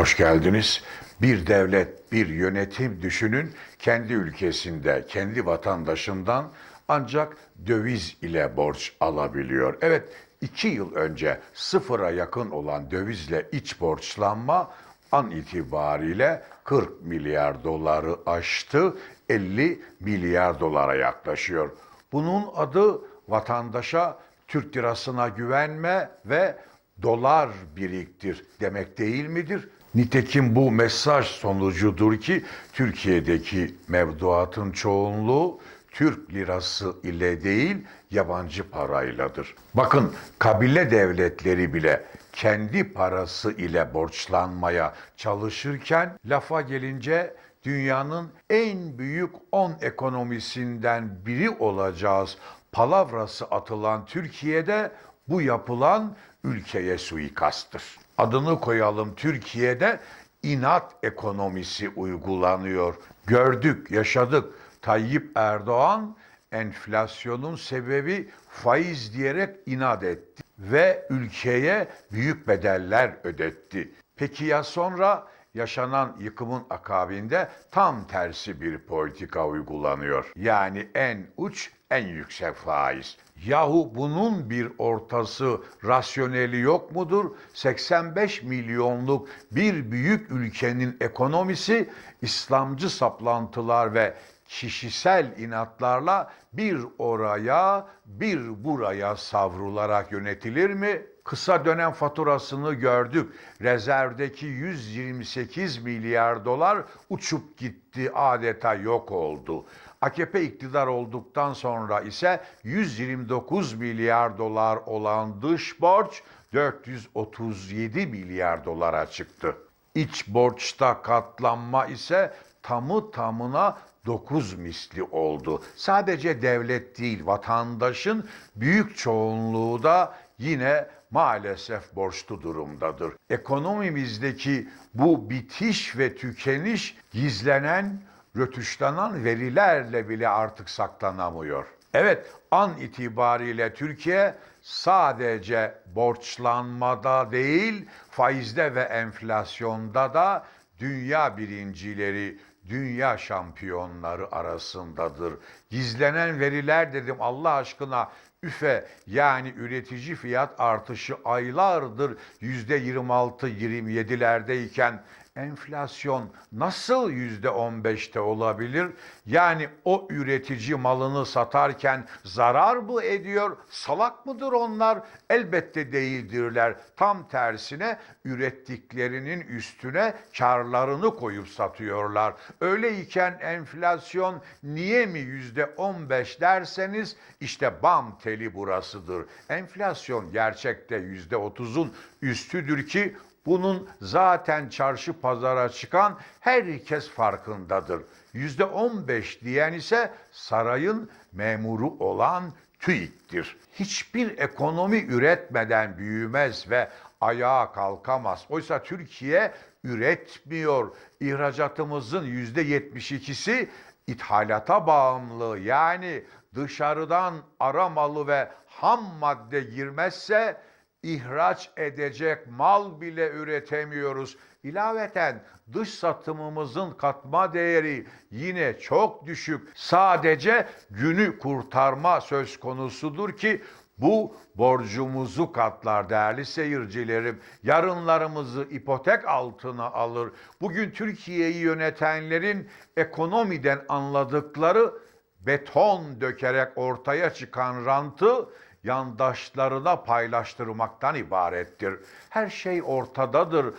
Hoş geldiniz. Bir devlet, bir yönetim düşünün kendi ülkesinde, kendi vatandaşından ancak döviz ile borç alabiliyor. Evet, iki yıl önce sıfıra yakın olan dövizle iç borçlanma an itibariyle 40 milyar doları aştı, 50 milyar dolara yaklaşıyor. Bunun adı vatandaşa Türk lirasına güvenme ve dolar biriktir demek değil midir? Nitekim bu mesaj sonucudur ki Türkiye'deki mevduatın çoğunluğu Türk lirası ile değil yabancı parayladır. Bakın kabile devletleri bile kendi parası ile borçlanmaya çalışırken lafa gelince dünyanın en büyük 10 ekonomisinden biri olacağız palavrası atılan Türkiye'de bu yapılan ülkeye suikasttır. Adını koyalım Türkiye'de inat ekonomisi uygulanıyor. Gördük, yaşadık. Tayyip Erdoğan enflasyonun sebebi faiz diyerek inat etti ve ülkeye büyük bedeller ödetti. Peki ya sonra yaşanan yıkımın akabinde tam tersi bir politika uygulanıyor. Yani en uç en yüksek faiz. Yahu bunun bir ortası, rasyoneli yok mudur? 85 milyonluk bir büyük ülkenin ekonomisi İslamcı saplantılar ve kişisel inatlarla bir oraya bir buraya savrularak yönetilir mi? Kısa dönem faturasını gördük. Rezervdeki 128 milyar dolar uçup gitti, adeta yok oldu. AKP iktidar olduktan sonra ise 129 milyar dolar olan dış borç 437 milyar dolara çıktı. İç borçta katlanma ise tamı tamına 9 misli oldu. Sadece devlet değil, vatandaşın büyük çoğunluğu da yine maalesef borçlu durumdadır. Ekonomimizdeki bu bitiş ve tükeniş gizlenen, rötuşlanan verilerle bile artık saklanamıyor. Evet, an itibariyle Türkiye sadece borçlanmada değil, faizde ve enflasyonda da dünya birincileri, dünya şampiyonları arasındadır. Gizlenen veriler dedim Allah aşkına üfe yani üretici fiyat artışı aylardır yüzde 26-27'lerdeyken enflasyon nasıl yüzde 15'te olabilir? Yani o üretici malını satarken zarar mı ediyor? Salak mıdır onlar? Elbette değildirler. Tam tersine ürettiklerinin üstüne karlarını koyup satıyorlar. Öyleyken enflasyon niye mi yüzde 15 derseniz işte bam teli burasıdır. Enflasyon gerçekte yüzde 30'un üstüdür ki bunun zaten çarşı pazara çıkan herkes farkındadır. Yüzde on beş diyen ise sarayın memuru olan TÜİK'tir. Hiçbir ekonomi üretmeden büyümez ve ayağa kalkamaz. Oysa Türkiye üretmiyor. İhracatımızın yüzde yetmiş ikisi ithalata bağımlı. Yani dışarıdan ara malı ve ham madde girmezse ihraç edecek mal bile üretemiyoruz. İlaveten dış satımımızın katma değeri yine çok düşük. Sadece günü kurtarma söz konusudur ki bu borcumuzu katlar değerli seyircilerim. Yarınlarımızı ipotek altına alır. Bugün Türkiye'yi yönetenlerin ekonomiden anladıkları beton dökerek ortaya çıkan rantı yandaşlarına paylaştırmaktan ibarettir. Her şey ortadadır.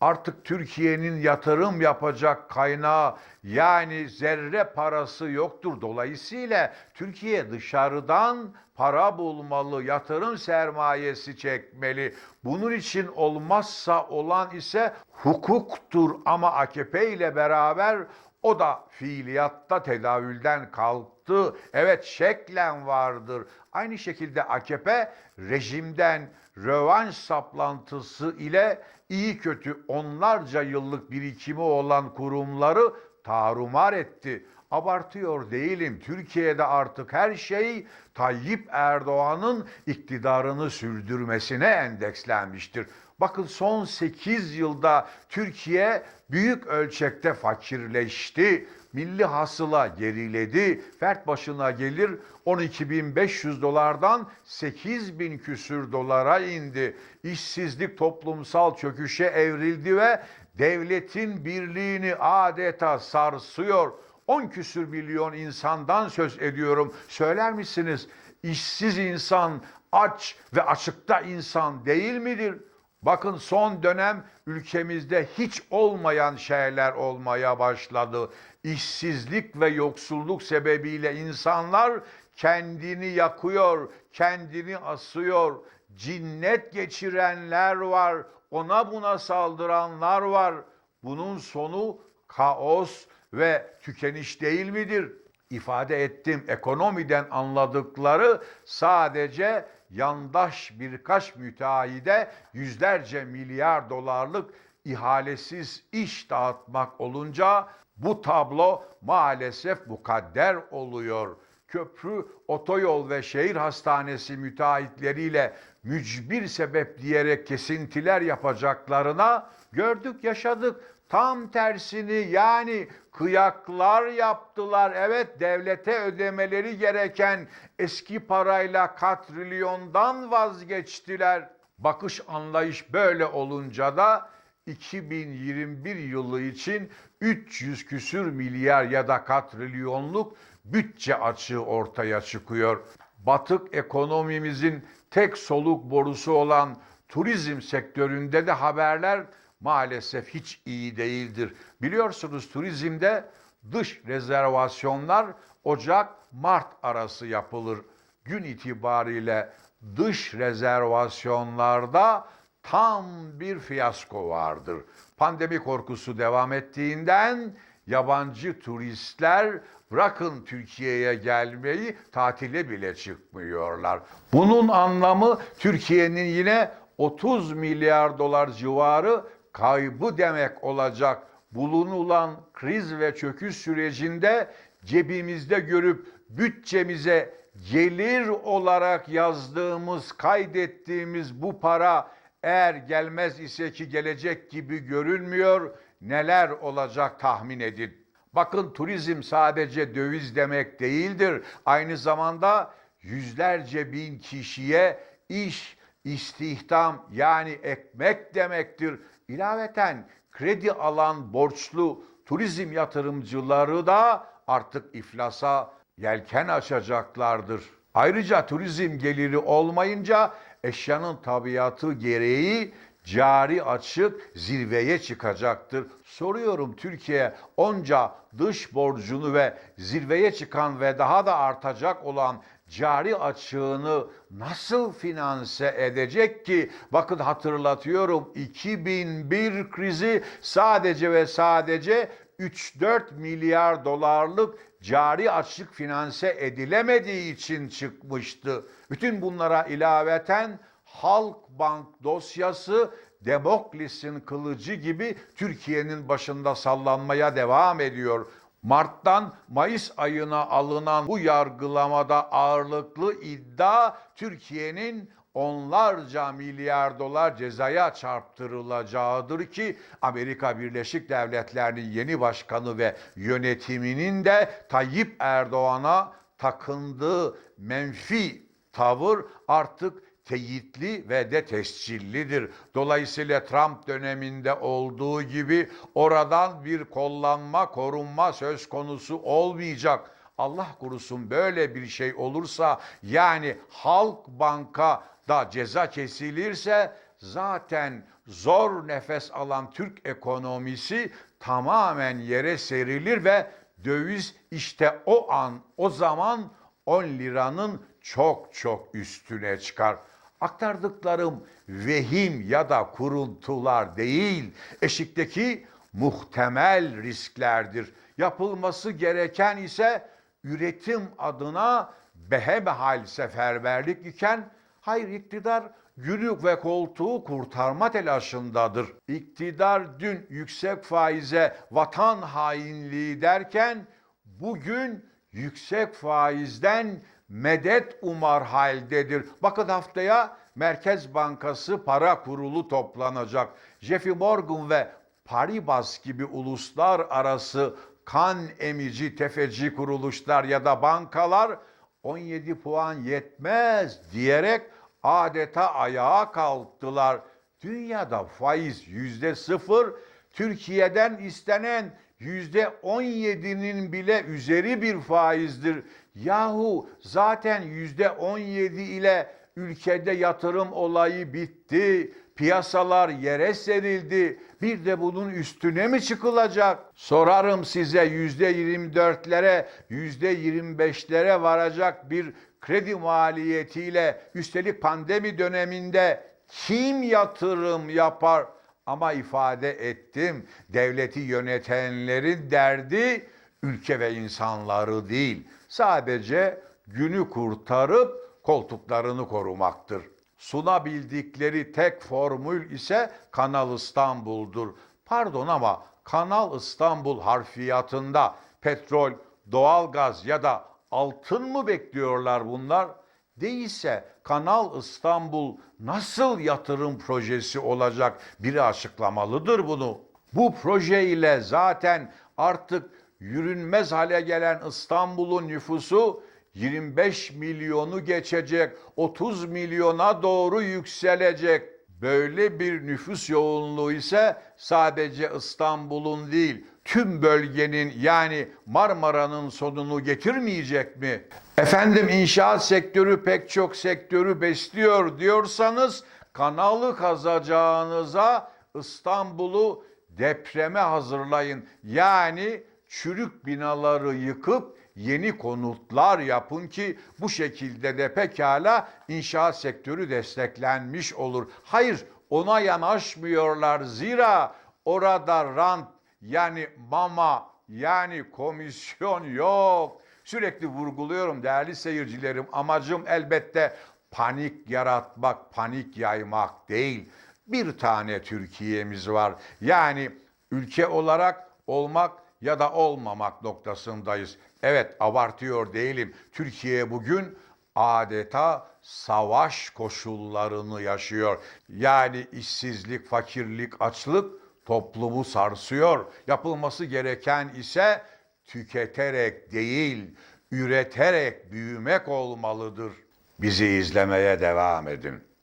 Artık Türkiye'nin yatırım yapacak kaynağı yani zerre parası yoktur. Dolayısıyla Türkiye dışarıdan para bulmalı, yatırım sermayesi çekmeli. Bunun için olmazsa olan ise hukuktur ama AKP ile beraber o da fiiliyatta tedavülden kalktı. Evet şeklen vardır. Aynı şekilde AKP rejimden rövanş saplantısı ile iyi kötü onlarca yıllık birikimi olan kurumları tarumar etti. Abartıyor değilim. Türkiye'de artık her şey Tayyip Erdoğan'ın iktidarını sürdürmesine endekslenmiştir. Bakın son 8 yılda Türkiye büyük ölçekte fakirleşti. Milli hasıla geriledi. Fert başına gelir 12.500 dolardan 8.000 küsür dolara indi. İşsizlik toplumsal çöküşe evrildi ve devletin birliğini adeta sarsıyor. 10 küsür milyon insandan söz ediyorum. Söyler misiniz? İşsiz insan aç ve açıkta insan değil midir? Bakın son dönem ülkemizde hiç olmayan şeyler olmaya başladı. İşsizlik ve yoksulluk sebebiyle insanlar kendini yakıyor, kendini asıyor. Cinnet geçirenler var, ona buna saldıranlar var. Bunun sonu kaos ve tükeniş değil midir? İfade ettim ekonomiden anladıkları sadece yandaş birkaç müteahhide yüzlerce milyar dolarlık ihalesiz iş dağıtmak olunca bu tablo maalesef mukadder oluyor. Köprü, otoyol ve şehir hastanesi müteahhitleriyle mücbir sebep diyerek kesintiler yapacaklarına gördük, yaşadık. Tam tersini yani kıyaklar yaptılar. Evet devlete ödemeleri gereken eski parayla katrilyondan vazgeçtiler. Bakış anlayış böyle olunca da 2021 yılı için 300 küsür milyar ya da katrilyonluk bütçe açığı ortaya çıkıyor. Batık ekonomimizin tek soluk borusu olan turizm sektöründe de haberler maalesef hiç iyi değildir. Biliyorsunuz turizmde dış rezervasyonlar Ocak-Mart arası yapılır. Gün itibariyle dış rezervasyonlarda tam bir fiyasko vardır. Pandemi korkusu devam ettiğinden yabancı turistler bırakın Türkiye'ye gelmeyi tatile bile çıkmıyorlar. Bunun anlamı Türkiye'nin yine 30 milyar dolar civarı kaybı demek olacak. Bulunulan kriz ve çöküş sürecinde cebimizde görüp bütçemize gelir olarak yazdığımız, kaydettiğimiz bu para eğer gelmez ise ki gelecek gibi görünmüyor, neler olacak tahmin edin. Bakın turizm sadece döviz demek değildir. Aynı zamanda yüzlerce bin kişiye iş, istihdam yani ekmek demektir. İlaveten kredi alan borçlu turizm yatırımcıları da artık iflasa yelken açacaklardır. Ayrıca turizm geliri olmayınca eşyanın tabiatı gereği cari açık zirveye çıkacaktır. Soruyorum Türkiye onca dış borcunu ve zirveye çıkan ve daha da artacak olan cari açığını nasıl finanse edecek ki? Bakın hatırlatıyorum 2001 krizi sadece ve sadece 3-4 milyar dolarlık cari açık finanse edilemediği için çıkmıştı. Bütün bunlara ilaveten Halkbank dosyası Demokles'in kılıcı gibi Türkiye'nin başında sallanmaya devam ediyor. Mart'tan Mayıs ayına alınan bu yargılamada ağırlıklı iddia Türkiye'nin onlarca milyar dolar cezaya çarptırılacağıdır ki Amerika Birleşik Devletleri'nin yeni başkanı ve yönetiminin de Tayyip Erdoğan'a takındığı menfi tavır artık teyitli ve de tescillidir. Dolayısıyla Trump döneminde olduğu gibi oradan bir kollanma, korunma söz konusu olmayacak. Allah korusun böyle bir şey olursa yani Halk Bank'a da ceza kesilirse zaten zor nefes alan Türk ekonomisi tamamen yere serilir ve döviz işte o an o zaman 10 liranın çok çok üstüne çıkar. Aktardıklarım vehim ya da kuruntular değil, eşikteki muhtemel risklerdir. Yapılması gereken ise üretim adına behemehal seferberlik iken hayır iktidar günü ve koltuğu kurtarma telaşındadır. İktidar dün yüksek faize vatan hainliği derken bugün yüksek faizden medet umar haldedir. Bakın haftaya Merkez Bankası Para Kurulu toplanacak. JP Morgan ve Paribas gibi uluslararası kan emici tefeci kuruluşlar ya da bankalar 17 puan yetmez diyerek adeta ayağa kalktılar. Dünyada faiz yüzde sıfır, Türkiye'den istenen yüzde 17'nin bile üzeri bir faizdir. Yahu zaten yüzde 17 ile ülkede yatırım olayı bitti. Piyasalar yere serildi. Bir de bunun üstüne mi çıkılacak? Sorarım size yüzde 24'lere, yüzde 25'lere varacak bir kredi maliyetiyle üstelik pandemi döneminde kim yatırım yapar? Ama ifade ettim devleti yönetenlerin derdi ülke ve insanları değil. Sadece günü kurtarıp koltuklarını korumaktır. Sunabildikleri tek formül ise Kanal İstanbul'dur. Pardon ama Kanal İstanbul harfiyatında petrol, doğalgaz ya da altın mı bekliyorlar bunlar? Değilse Kanal İstanbul nasıl yatırım projesi olacak biri açıklamalıdır bunu. Bu proje ile zaten artık yürünmez hale gelen İstanbul'un nüfusu 25 milyonu geçecek, 30 milyona doğru yükselecek. Böyle bir nüfus yoğunluğu ise sadece İstanbul'un değil, tüm bölgenin yani Marmara'nın sonunu getirmeyecek mi? Efendim inşaat sektörü pek çok sektörü besliyor diyorsanız kanalı kazacağınıza İstanbul'u depreme hazırlayın. Yani çürük binaları yıkıp yeni konutlar yapın ki bu şekilde de pekala inşaat sektörü desteklenmiş olur. Hayır ona yanaşmıyorlar zira orada rant yani mama yani komisyon yok. Sürekli vurguluyorum değerli seyircilerim amacım elbette panik yaratmak, panik yaymak değil. Bir tane Türkiye'miz var. Yani ülke olarak olmak ya da olmamak noktasındayız. Evet abartıyor değilim. Türkiye bugün adeta savaş koşullarını yaşıyor. Yani işsizlik, fakirlik, açlık toplumu sarsıyor. Yapılması gereken ise tüketerek değil, üreterek büyümek olmalıdır. Bizi izlemeye devam edin.